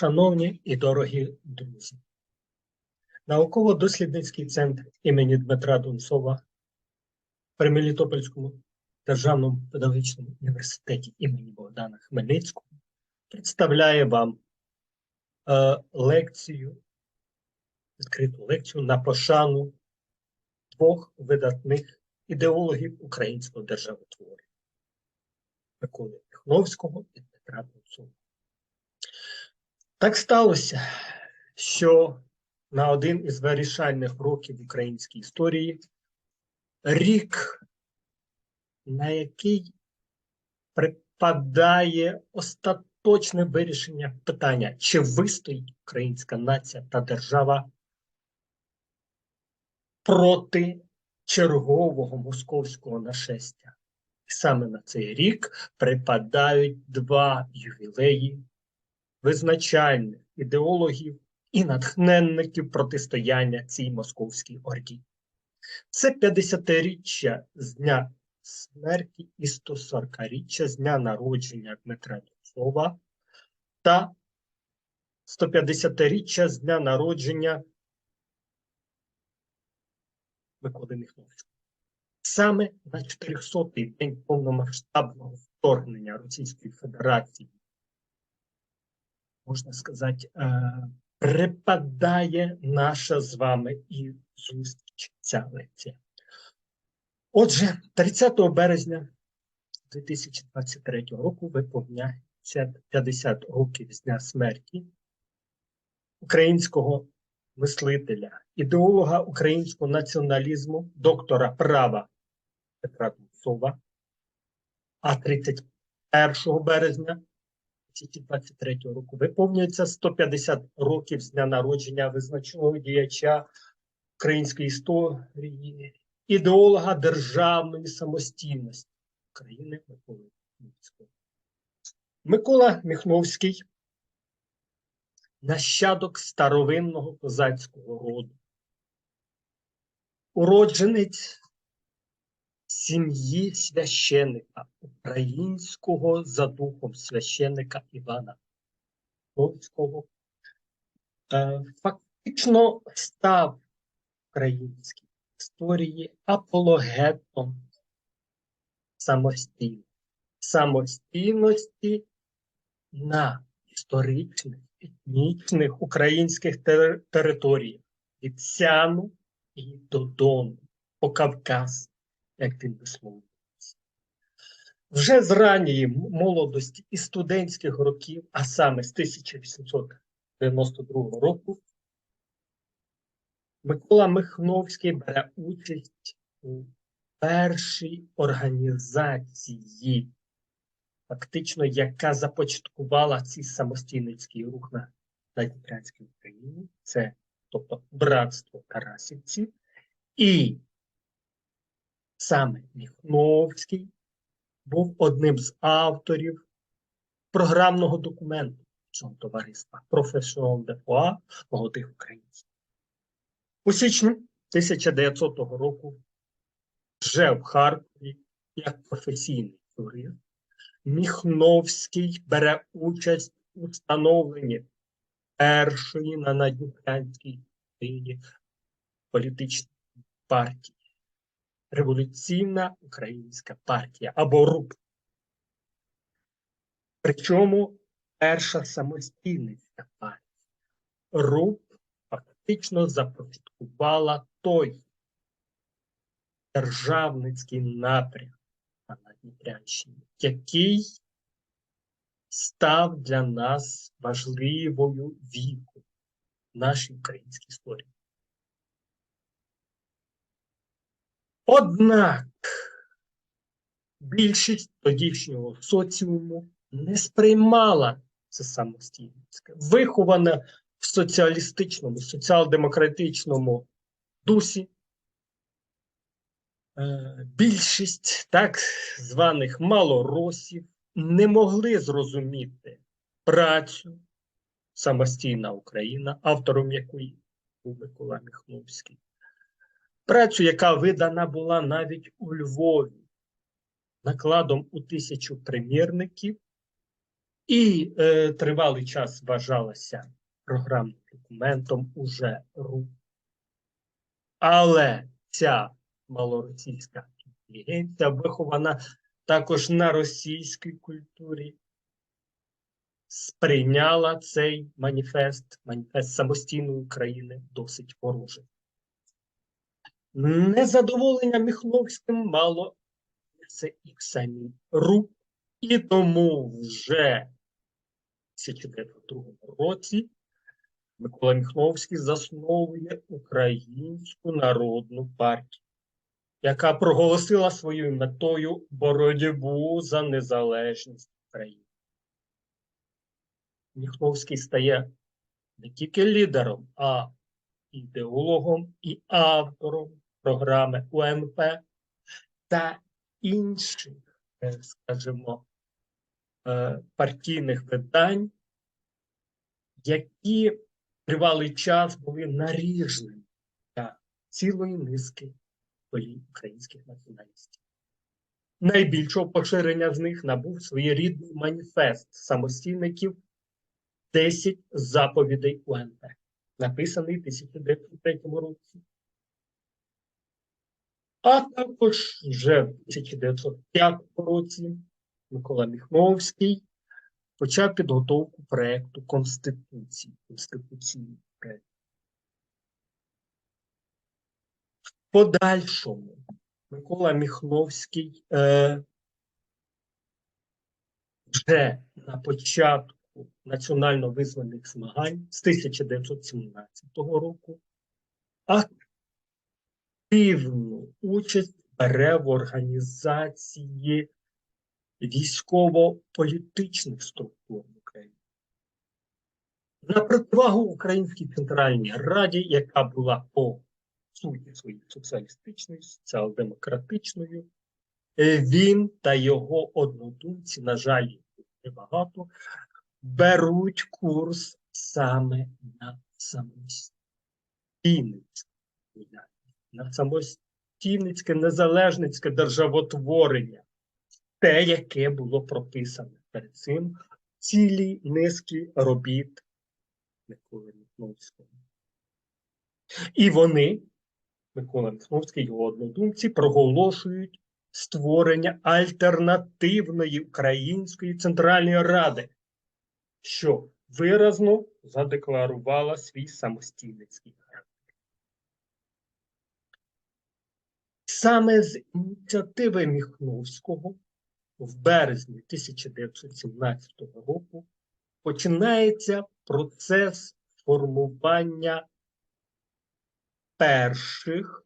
Шановні і дорогі друзі, науково-дослідницький центр імені Дмитра Донцова при Мелітопольському державному педагогічному університеті імені Богдана Хмельницького представляє вам е, лекцію, відкриту лекцію на пошану двох видатних ідеологів українського державотворення Миколи Михновського і Дмитра Донцова. Так сталося, що на один із вирішальних років в українській історії рік, на який припадає остаточне вирішення питання, чи вистоїть українська нація та держава проти чергового московського нашестя. І саме на цей рік припадають два ювілеї визначальних ідеологів і натхненників протистояння цій московській орді. Це 50-річчя з дня смерті і 140-річчя з дня народження Дмитра Донцова та 150-річчя з дня народження Миколи Міхновського. Саме на 400-й день повномасштабного вторгнення Російської Федерації можна сказати, е, припадає наша з вами і зустріч ця лекція. Отже, 30 березня 2023 року виповняється 50 років з дня смерті українського мислителя, ідеолога українського націоналізму, доктора права Петра Донцова, а 31 березня 2023 року виповнюється 150 років з дня народження визначного діяча української історії, ідеолога державної самостійності України Миколи Міхновського. Микола Міхновський нащадок старовинного козацького роду, уродженець сім'ї священика, українського за духом священика Івана Ковського, е, фактично став українській історії апологетом самостійності, самостійності на історичних, етнічних українських тер- територіях від Сяну і до Дону, по Кавказ як він висловлюється. Вже з ранньої молодості і студентських років, а саме з 1892 року, Микола Михновський бере участь у першій організації, фактично, яка започаткувала цей самостійницький рух на Дніпрянській Україні, це тобто братство Тарасівців, і Саме Міхновський був одним з авторів програмного документу цього товариства Професіон де Фуа молодих українців. У січні 1900 року вже в Харкові, як професійний юрист, Міхновський бере участь у встановленні першої на Надніпрянській політичної партії. Революційна Українська партія або РУП. Причому перша самостійницька партія. РУП фактично започаткувала той державницький напрям на Дніпрянщині, який став для нас важливою вікою в нашій українській історії. Однак більшість тодішнього соціуму не сприймала це самостійницьке, виховане в соціалістичному, соціал-демократичному дусі. Е, Більшість так званих малоросів не могли зрозуміти працю самостійна Україна, автором якої був Микола Міхновський працю, яка видана була навіть у Львові, накладом у тисячу примірників, і е, тривалий час вважалася програмним документом уже РУ. Але ця малоросійська інтелігенція вихована також на російській культурі, сприйняла цей маніфест, маніфест самостійної України досить вороже. Незадоволення Міхновським мало це і в самій РУ, і тому вже в 1902 році Микола Міхновський засновує Українську народну партію, яка проголосила своєю метою боротьбу за незалежність України. Міхновський стає не тільки лідером, а ідеологом і автором програми УНП та інших, е, скажімо, е, партійних видань, які тривалий час були наріжними для цілої низки голів українських націоналістів. Найбільшого поширення з них набув своєрідний маніфест самостійників 10 заповідей УНП, написаний в 1903 році. А також вже в 1905 році Микола Міхновський почав підготовку проєкту Конституції, Конституційний проєкт. В подальшому Микола Міхновський е, вже на початку національно-визвольних змагань з 1917 року активну участь бере в організації військово-політичних структур в Україні. На противагу Українській Центральній Раді, яка була по суті своїй соціалістичною, соціал-демократичною, е, він та його однодумці, на жаль, небагато, беруть курс саме на самостійницьке, на самостійницьке незалежницьке державотворення те, яке було прописане перед цим цілі низки робіт Миколи Міхновського. І вони, Микола Міхновський, його однодумці, проголошують створення альтернативної Української Центральної Ради, що виразно задекларувала свій самостійницький характер. Саме з ініціативи Міхновського в березні 1917 року починається процес формування перших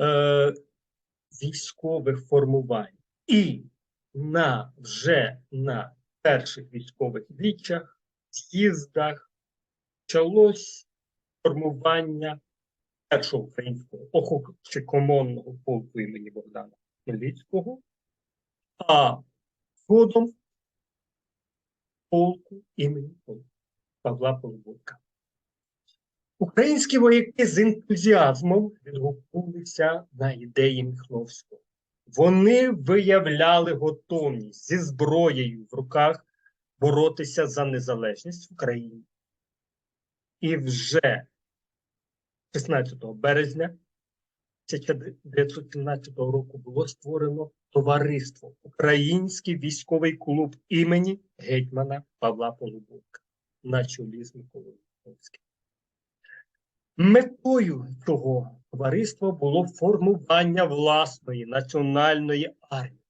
е, військових формувань. І на вже на перших військових вічах, з'їздах почалось формування першого українського охочекомонного полку імені Богдана Хмельницького, а згодом полку імені Павла Полубока. Українські вояки з ентузіазмом відгукнулися на ідеї Міхновського. Вони виявляли готовність зі зброєю в руках боротися за незалежність в Україні. І вже 16 березня 1917 року було створено товариство Український військовий клуб імені гетьмана Павла Полубовка на чолі з Миколою. Метою цього товариства було формування власної національної армії.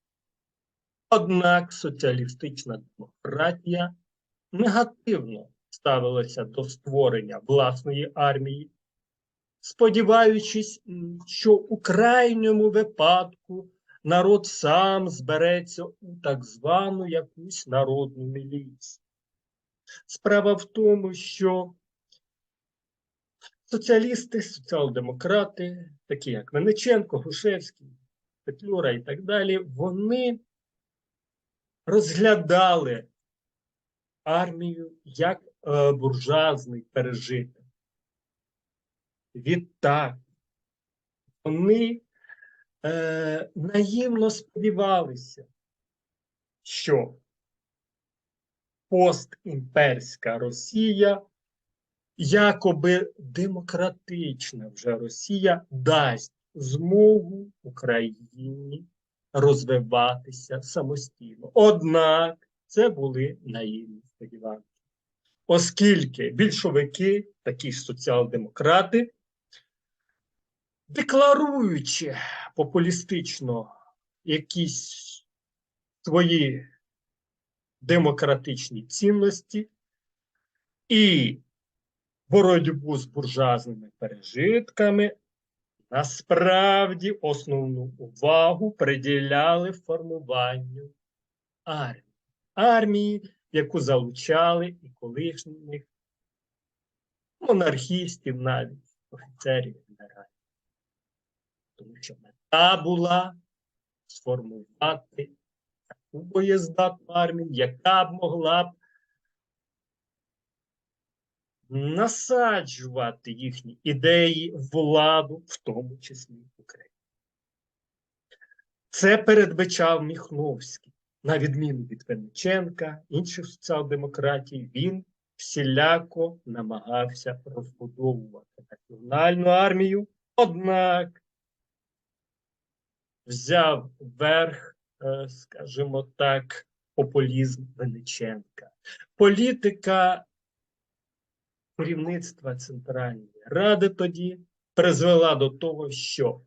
Однак соціалістична демократія негативно ставилася до створення власної армії сподіваючись, що у крайньому випадку народ сам збереться у так звану якусь народну міліцію. Справа в тому, що соціалісти, соціал-демократи, такі як Мениченко, Грушевський, Петлюра і так далі, вони розглядали армію як е, буржуазний пережиток. Відтак, вони е, наївно сподівалися, що постімперська Росія, якоби демократична вже Росія, дасть змогу Україні розвиватися самостійно. Однак це були наївні сподівання. Оскільки більшовики, такі ж соціал-демократи, декларуючи популістично якісь свої демократичні цінності і боротьбу з буржуазними пережитками, насправді основну увагу приділяли формуванню армії. Армії, яку залучали і колишніх монархістів, навіть офіцерів генералів. Тому що мета була сформувати таку боєздатну армію, яка б могла б насаджувати їхні ідеї, владу, в тому числі в Україні. Це передбачав Міхновський. На відміну від Вениченка, інших соціал-демократій, він всіляко намагався розбудовувати національну армію, однак взяв верх, е, скажімо так, популізм Вениченка. Політика керівництва Центральної Ради тоді призвела до того, що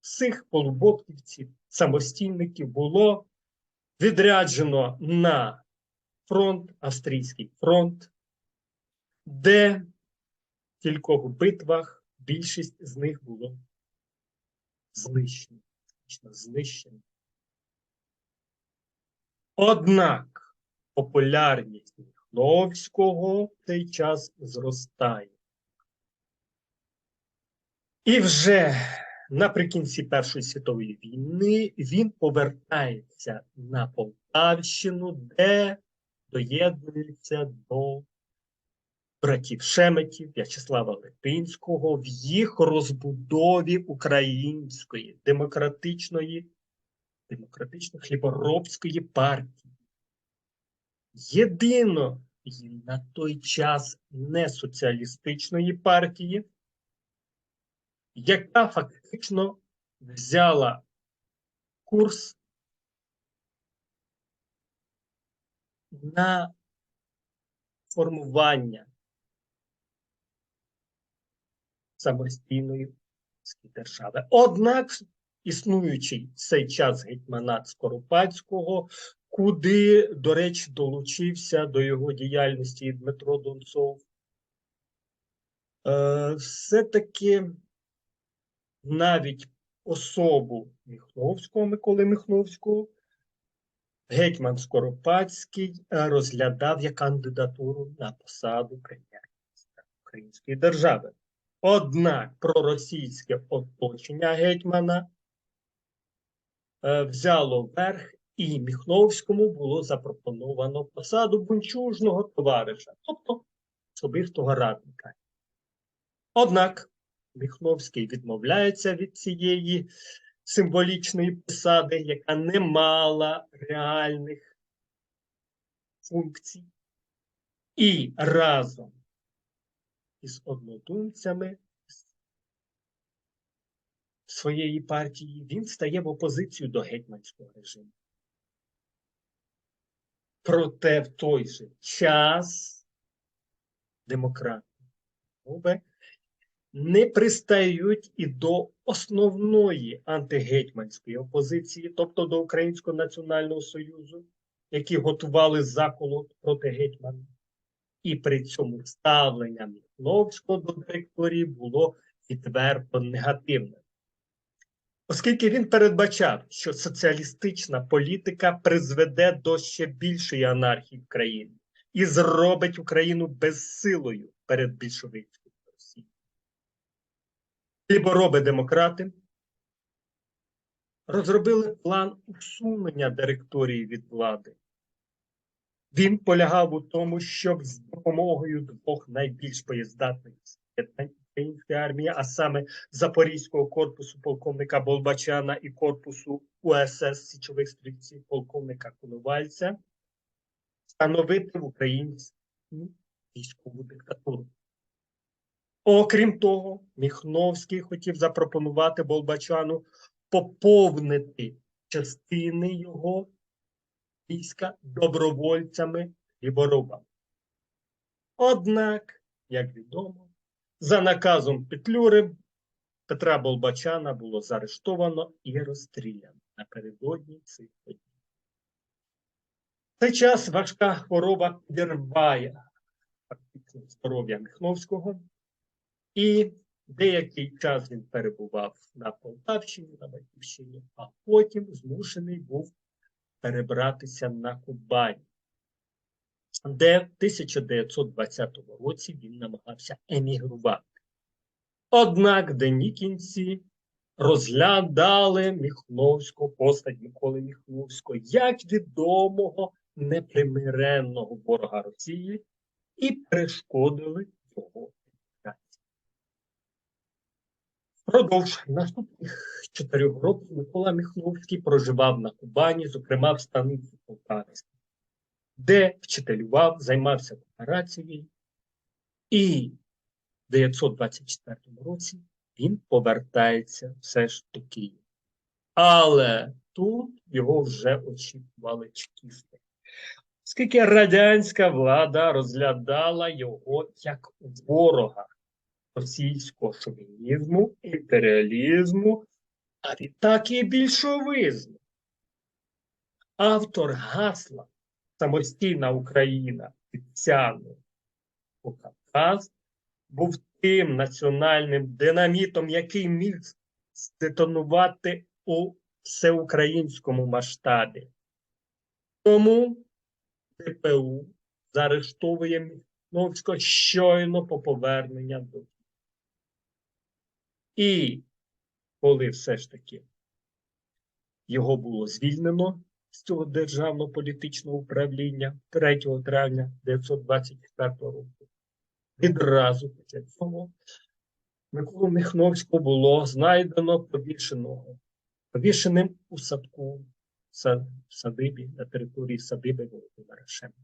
всіх полубоктівців, самостійників було відряджено на фронт, австрійський фронт, де в кількох битвах більшість з них було знищено. Фактично знищено. Однак популярність Міхновського в цей час зростає. І вже наприкінці Першої світової війни він повертається на Полтавщину, де доєднується до братів Шеметів, В'ячеслава Липинського в їх розбудові української демократичної, демократично-хліборобської партії. Єдиної на той час не соціалістичної партії, яка фактично взяла курс на формування самостійної держави. Однак, існуючий в цей час гетьманат Скоропадського, куди, до речі, долучився до його діяльності Дмитро Донцов, е, все-таки навіть особу Міхновського, Миколи Міхновського, гетьман Скоропадський е, розглядав як кандидатуру на посаду прем'єр-міністра Української держави. Однак проросійське оточення гетьмана е, взяло верх, і Міхновському було запропоновано посаду бунчужного товариша, тобто особистого радника. Однак Міхновський відмовляється від цієї символічної посади, яка не мала реальних функцій, і разом із однодумцями своєї партії він стає в опозицію до гетьманського режиму. Проте в той же час демократи не пристають і до основної антигетьманської опозиції, тобто до Українського національного союзу, які готували заколот проти гетьмана. І при цьому ставлення Міхновського до директорії було відверто негативне. Оскільки він передбачав, що соціалістична політика призведе до ще більшої анархії в країні і зробить Україну безсилою перед більшовицькою Росією. Лібороби демократи розробили план усунення директорії від влади. Він полягав у тому, щоб з допомогою двох найбільш боєздатних української армії, а саме Запорізького корпусу полковника Болбачана і корпусу УСС січових стрільців полковника Коновальця, встановити в Україні військову диктатуру. Окрім того, Міхновський хотів запропонувати Болбачану поповнити частини його війська добровольцями і воробами. Однак, як відомо, за наказом Петлюри Петра Болбачана було заарештовано і розстріляно напередодні цих подій. В цей час важка хвороба підірває фактично здоров'я Міхновського, і деякий час він перебував на Полтавщині, на Батьківщині, а потім змушений був перебратися на Кубань, де в 1920 році він намагався емігрувати. Однак денікінці розглядали Міхновського, постать Миколи Міхновського, як відомого непримиренного ворога Росії і перешкодили його. Впродовж наступних чотирьох років Микола Міхновський проживав на Кубані, зокрема в станиці Полтавській, де вчителював, займався операцією, і в 924 році він повертається все ж до Києва. Але тут його вже очікували чекісти. Оскільки радянська влада розглядала його як ворога російського шовінізму, імперіалізму, а відтак і більшовизму. Автор гасла Самостійна Україна Тетяну Кавказ був тим національним динамітом, який міг здетонувати у всеукраїнському масштабі. Тому ДПУ заарештовує Міхновського щойно по повернення до і коли все ж таки його було звільнено з цього державного політичного управління 3 травня 1924 року, відразу після цього Миколу Міхновського було знайдено повішеного, повішеним у садку в садибі на території садиби Володимира Шема.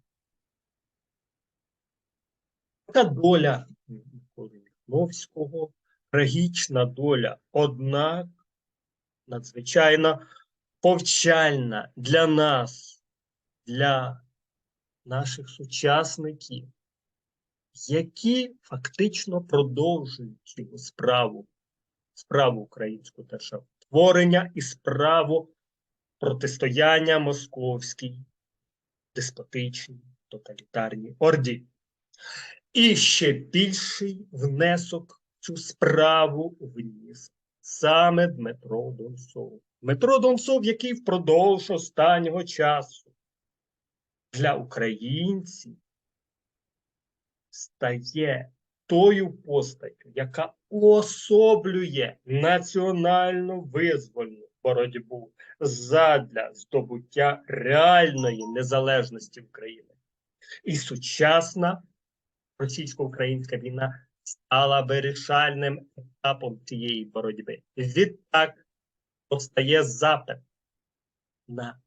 Така доля Миколи Міхновського трагічна доля, однак надзвичайно повчальна для нас, для наших сучасників, які фактично продовжують його справу, справу українського державотворення і справу протистояння московській, деспотичній, тоталітарній орді. І ще більший внесок цю справу вніс саме Дмитро Донцов. Дмитро Донцов, який впродовж останнього часу для українців стає тою постаттю, яка уособлює національну визвольну боротьбу задля здобуття реальної незалежності України. І сучасна російсько-українська війна стала вирішальним етапом цієї боротьби. Відтак постає запит на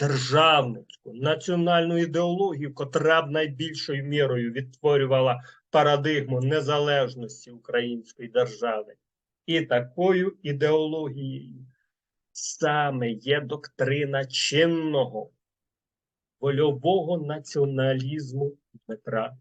державницьку національну ідеологію, котра б найбільшою мірою відтворювала парадигму незалежності української держави. І такою ідеологією саме є доктрина чинного вольового націоналізму Дмитра.